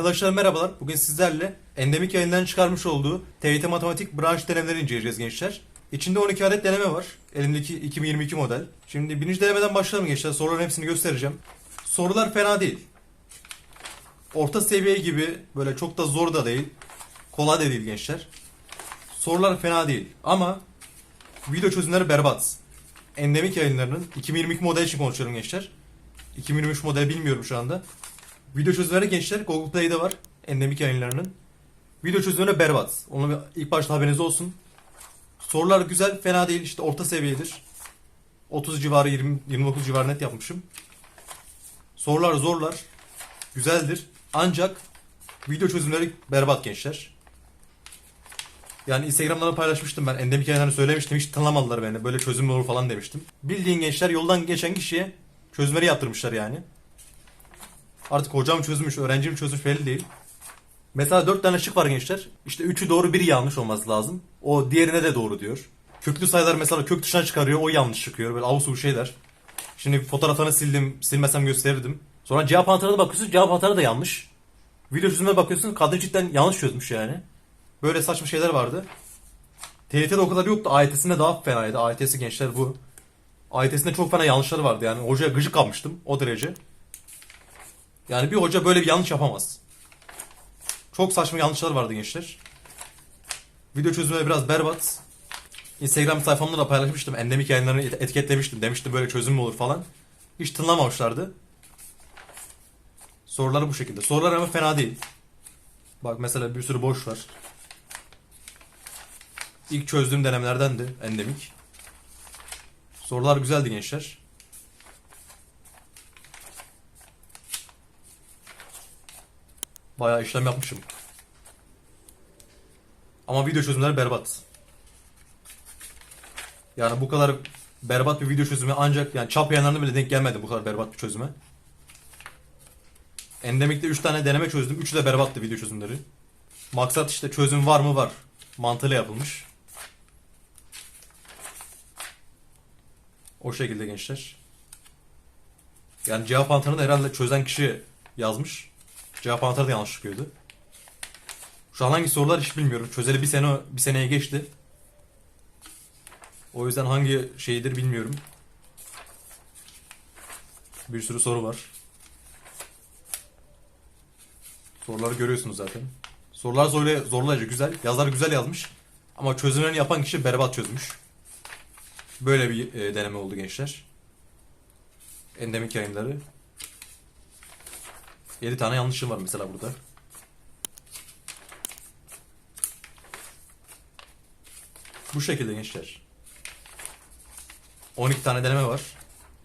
Arkadaşlar merhabalar. Bugün sizlerle endemik yayından çıkarmış olduğu TYT Matematik branş denemeleri inceleyeceğiz gençler. İçinde 12 adet deneme var. Elimdeki 2022 model. Şimdi birinci denemeden başlayalım gençler. Soruların hepsini göstereceğim. Sorular fena değil. Orta seviye gibi böyle çok da zor da değil. Kolay da değil gençler. Sorular fena değil ama video çözümleri berbat. Endemik yayınlarının 2022 model için konuşuyorum gençler. 2023 model bilmiyorum şu anda. Video çözümleri gençler Google Play'de var. Endemik yayınlarının. Video çözümleri berbat. Onu ilk başta haberiniz olsun. Sorular güzel, fena değil. işte orta seviyedir. 30 civarı, 20, 29 civarı net yapmışım. Sorular zorlar. Güzeldir. Ancak video çözümleri berbat gençler. Yani Instagram'dan paylaşmıştım ben. Endemik yayınlarını söylemiştim. Hiç tanımadılar beni. Böyle çözüm olur falan demiştim. Bildiğin gençler yoldan geçen kişiye çözümleri yaptırmışlar yani. Artık hocam çözmüş, öğrencim çözmüş belli değil. Mesela dört tane şık var gençler. İşte üçü doğru, biri yanlış olması lazım. O diğerine de doğru diyor. Köklü sayılar mesela kök dışına çıkarıyor, o yanlış çıkıyor. Böyle avusu şeyler. Şimdi fotoğrafını sildim, silmesem gösterirdim. Sonra cevap anahtarına bakıyorsun, cevap anahtarı da yanlış. Video çözümüne bakıyorsun, kadın cidden yanlış çözmüş yani. Böyle saçma şeyler vardı. TYT'de o kadar yoktu. AYT'sinde daha fenaydı. AYT'si gençler bu. AYT'sinde çok fena yanlışları vardı yani. Hocaya gıcık kalmıştım o derece. Yani bir hoca böyle bir yanlış yapamaz. Çok saçma yanlışlar vardı gençler. Video çözümleri biraz berbat. Instagram sayfamda da paylaşmıştım. Endemik yayınlarını et- etiketlemiştim. Demiştim böyle çözüm mü olur falan. Hiç tınlamamışlardı. Soruları bu şekilde. Sorular ama fena değil. Bak mesela bir sürü boş var. İlk çözdüğüm denemelerdendi endemik. Sorular güzeldi gençler. Bayağı işlem yapmışım. Ama video çözümleri berbat. Yani bu kadar berbat bir video çözümü ancak yani çap yayınlarında bile denk gelmedi bu kadar berbat bir çözüme. Endemik'te 3 tane deneme çözdüm. 3'ü de berbattı video çözümleri. Maksat işte çözüm var mı var. Mantığıyla yapılmış. O şekilde gençler. Yani cevap anahtarını herhalde çözen kişi yazmış. Cevap anahtarı da yanlış çıkıyordu. Şu an hangi sorular hiç bilmiyorum. Çözeli bir sene bir seneye geçti. O yüzden hangi şeydir bilmiyorum. Bir sürü soru var. Soruları görüyorsunuz zaten. Sorular zorla, zorlayıcı, güzel. Yazar güzel yazmış. Ama çözümlerini yapan kişi berbat çözmüş. Böyle bir e, deneme oldu gençler. Endemik yayınları. 7 tane yanlışım var mesela burada. Bu şekilde gençler. 12 tane deneme var.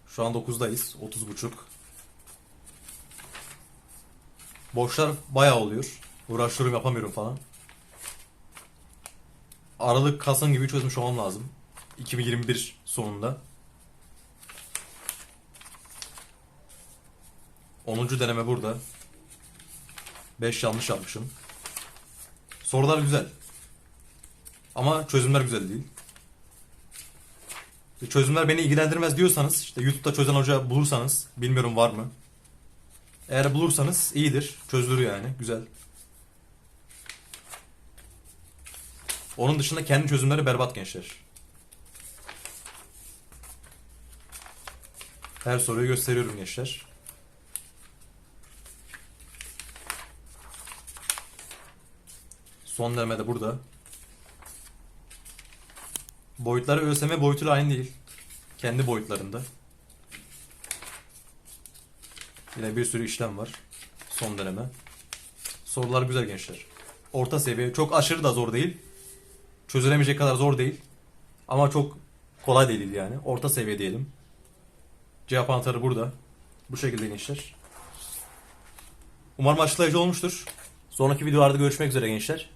Şu an 9'dayız. 30 buçuk. Boşlar bayağı oluyor. Uğraşıyorum yapamıyorum falan. Aralık Kasım gibi çözmüş olmam lazım. 2021 sonunda. 10. deneme burada. 5 yanlış yapmışım. Sorular güzel. Ama çözümler güzel değil. E, Çözümler beni ilgilendirmez diyorsanız, işte YouTube'da çözen hoca bulursanız, bilmiyorum var mı? Eğer bulursanız iyidir. Çözülür yani. Güzel. Onun dışında kendi çözümleri berbat gençler. Her soruyu gösteriyorum gençler. Son deneme de burada. Boyutları ÖSYM boyutuyla aynı değil. Kendi boyutlarında. Yine bir sürü işlem var. Son deneme. Sorular güzel gençler. Orta seviye. Çok aşırı da zor değil. Çözülemeyecek kadar zor değil. Ama çok kolay değil yani. Orta seviye diyelim. Cevap anahtarı burada. Bu şekilde gençler. Umarım açıklayıcı olmuştur. Sonraki videolarda görüşmek üzere gençler.